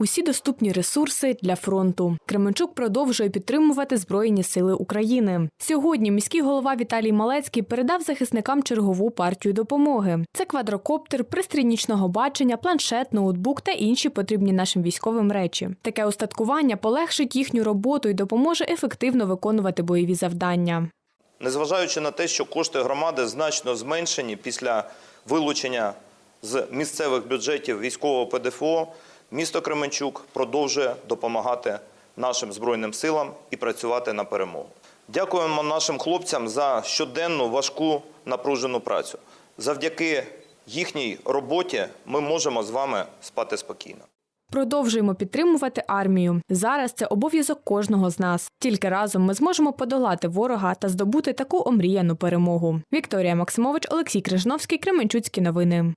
Усі доступні ресурси для фронту. Кременчук продовжує підтримувати Збройні сили України. Сьогодні міський голова Віталій Малецький передав захисникам чергову партію допомоги. Це квадрокоптер, пристрій нічного бачення, планшет, ноутбук та інші потрібні нашим військовим речі. Таке устаткування полегшить їхню роботу і допоможе ефективно виконувати бойові завдання. Незважаючи на те, що кошти громади значно зменшені після вилучення з місцевих бюджетів військового ПДФО, місто Кременчук продовжує допомагати нашим Збройним силам і працювати на перемогу. Дякуємо нашим хлопцям за щоденну важку напружену працю. Завдяки їхній роботі ми можемо з вами спати спокійно. Продовжуємо підтримувати армію. Зараз це обов'язок кожного з нас. Тільки разом ми зможемо подолати ворога та здобути таку омріяну перемогу. Вікторія Максимович, Олексій Крижновський, Кременчуцькі новини.